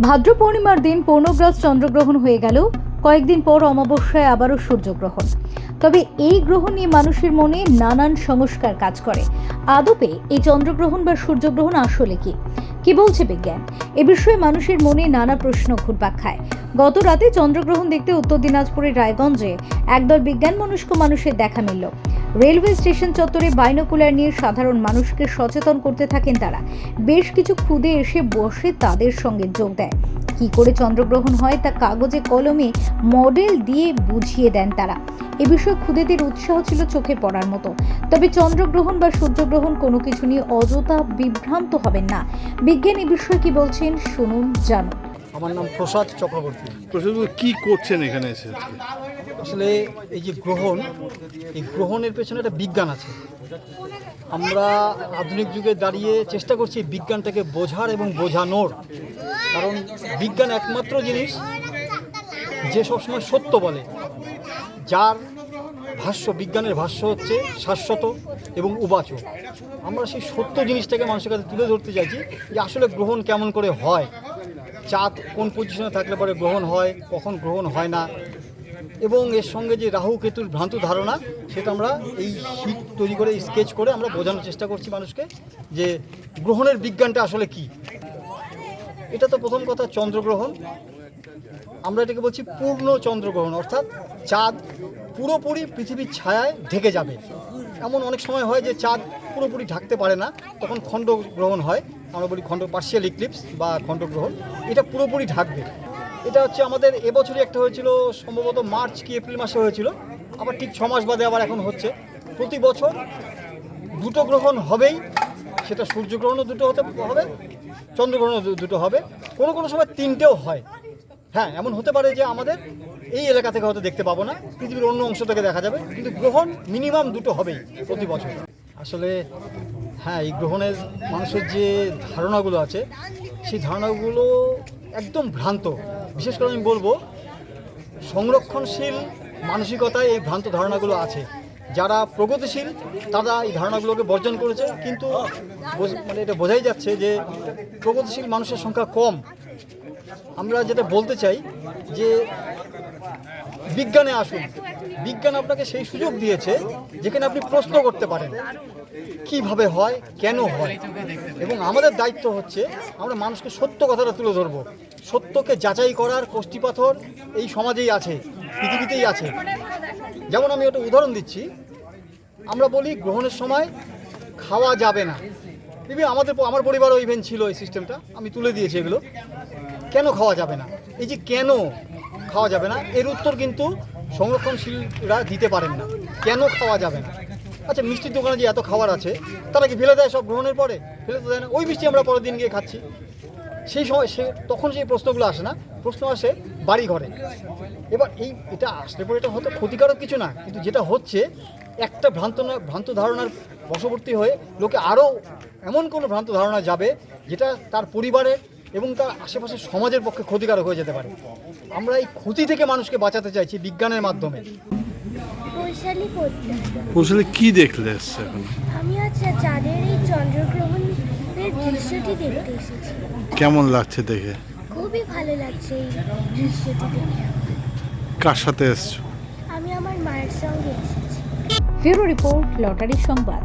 ভাদ্র পূর্ণিমার দিন পূর্ণগ্রাস চন্দ্রগ্রহণ হয়ে গেল। কয়েকদিন পর অমাবস্যায় আবারও সূর্যগ্রহণ। তবে এই গ্রহণ নিয়ে মানুষের মনে নানান সংস্কার কাজ করে। আদপে এই চন্দ্রগ্রহণ বা সূর্যগ্রহণ আসলে কি? কি বলছে বিজ্ঞান? এ বিষয়ে মানুষের মনে নানা প্রশ্ন ঘুরপাক খায়। গত রাতে চন্দ্রগ্রহণ দেখতে উত্তর দিনাজপুরের রায়গঞ্জে একদল বিজ্ঞান মনস্ক মানুষের দেখা মিলল। রেলওয়ে স্টেশন চত্বরে বাইনোকুলার নিয়ে সাধারণ মানুষকে সচেতন করতে থাকেন তারা। বেশ কিছু খুদে এসে বসে তাদের সঙ্গে যোগ দেয়। কি করে চন্দ্রগ্রহণ হয় তা কাগজে কলমে মডেল দিয়ে বুঝিয়ে দেন তারা। এ বিষয়ে খুদেদের উৎসাহ ছিল চোখে পড়ার মতো। তবে চন্দ্রগ্রহণ বা সূর্যগ্রহণ কোনো কিছু নিয়ে অযথা বিভ্রান্ত হবেন না। বিজ্ঞান এ বিষয়ে কি বলছেন, শুনুন, জানুন। আমার নাম প্রসাদ চক্রবর্তী। প্রশ্ন কি করছেন এখানে এসে আসলে এই যে গ্রহণ এই গ্রহণের পেছনে একটা বিজ্ঞান আছে। আমরা আধুনিক যুগে দাঁড়িয়ে চেষ্টা করছি বিজ্ঞানটাকে বোঝার এবং বোঝানোর। কারণ বিজ্ঞান একমাত্র জিনিস যে সবসময় সত্য বলে। যার ভাষ্য বিজ্ঞানের ভাষ্য হচ্ছে শাশ্বত এবং উবাচ। আমরা সেই সত্য জিনিসটাকে মানুষের কাছে তুলে ধরতে চাইছি যে আসলে গ্রহণ কেমন করে হয়। চাঁদ কোন পজিশনে থাকলে পরে গ্রহণ হয়, কখন গ্রহণ হয় না। এবং এর সঙ্গে যে রাহু কেতুর ভ্রান্ত ধারণা, সেটা আমরা এই শীত তৈরি করে স্কেচ করে আমরা বোঝানোর চেষ্টা করছি মানুষকে যে গ্রহণের বিজ্ঞানটা আসলে কি। এটা তো প্রথম কথা, চন্দ্রগ্রহণ। আমরা এটাকে বলছি পূর্ণ চন্দ্রগ্রহণ, অর্থাৎ চাঁদ পুরোপুরি পৃথিবীর ছায়ায় ঢেকে যাবে। এমন অনেক সময় হয় যে চাঁদ পুরোপুরি ঢাকতে পারে না, তখন খণ্ডগ্রহণ হয়। আমরা বলি খণ্ড পার্শিয়াল ইক্লিপস বা খণ্ডগ্রহণ। এটা পুরোপুরি ঢাকবে। এটা হচ্ছে আমাদের এবছরই একটা হয়েছিল, সম্ভবত মার্চ কি এপ্রিল মাসে হয়েছিল। আবার ঠিক ছ মাস বাদে আবার এখন হচ্ছে। প্রতি বছর দুটো গ্রহণ হবেই। সেটা সূর্যগ্রহণও দুটো হতে হবে, চন্দ্রগ্রহণও দুটো হবে। কোনো কোনো সময় তিনটেও হয়। হ্যাঁ এমন হতে পারে যে আমাদের এই এলাকা থেকে হয়তো দেখতে পাবো না, পৃথিবীর অন্য অংশ থেকে দেখা যাবে, কিন্তু গ্রহণ মিনিমাম দুটো হবেই প্রতি বছর। আসলে হ্যাঁ এই গ্রহণের মানুষের যে ধারণাগুলো আছে, সেই ধারণাগুলো একদম ভ্রান্ত। বিশেষ করে আমি বলব, সংরক্ষণশীল মানসিকতায় এই ভ্রান্ত ধারণাগুলো আছে। যারা প্রগতিশীল, তারা এই ধারণাগুলোকে বর্জন করেছে, কিন্তু মানে এটা বোঝাই যাচ্ছে যে প্রগতিশীল মানুষের সংখ্যা কম। আমরা যেটা বলতে চাই যে বিজ্ঞানে আসুন। বিজ্ঞান আপনাকে সেই সুযোগ দিয়েছে যেখানে আপনি প্রশ্ন করতে পারেন, কীভাবে হয়, কেন হয়? এবং আমাদের দায়িত্ব হচ্ছে আমরা মানুষকে সত্য কথাটা তুলে ধরবো। সত্যকে যাচাই করার কষ্টিপাথর এই সমাজেই আছে, পৃথিবীতেই আছে। যেমন আমি একটা উদাহরণ দিচ্ছি, আমরা বলি গ্রহণের সময় খাওয়া যাবে না। আমাদের আমার পরিবারও ইভেন্ট ছিল এই সিস্টেমটা আমি তুলে দিয়েছি এগুলো। কেন খাওয়া যাবে না? এই যে কেন খাওয়া যাবে না? এর উত্তর কিন্তু সংরক্ষণশীলরা দিতে পারেন না। কেন খাওয়া যাবে না? আচ্ছা মিষ্টির দোকানে যে এত খাবার আছে, তারা কি ফেলে দেয় সব গ্রহণের পরে? ফেলে তো দেয় না। ওই মিষ্টি আমরা পরের দিন গিয়ে খাচ্ছি। সেই সময় সে, তখন সেই প্রশ্নগুলো আসে না? প্রশ্ন আসে বাড়ি ঘরে। এবার এই, এটা আসলে পরে এটা হয়তো ক্ষতিকারক কিছু না, কিন্তু যেটা হচ্ছে, একটা ভ্রান্ত ভ্রান্ত ধারণার বশবর্তী হয়ে লোকে আরও এমন কোনো ভ্রান্ত ধারণা যাবে, যেটা তার পরিবারের এবং তার আশেপাশের সমাজের পক্ষে ক্ষতিকারক হয়ে যেতে পারে। আমরা এই ক্ষতি থেকে মানুষকে বাঁচাতে চাইছি বিজ্ঞানের মাধ্যমে। বৈশালী পড়তে পৌঁছালে কি দেখলে এসছে এখন? আমি আচ্ছা চাঁদের এই চন্দ্রগ্রহণের দৃশ্যটি দেখতে এসেছি। কেমন লাগছে দেখে? খুবই ভালো লাগছে এই দৃশ্যটি দেখে। কার সাথে এসছো? আমি আমার মায়ের সঙ্গে এসেছি। ব্যুরো রিপোর্ট লটারি সংবাদ।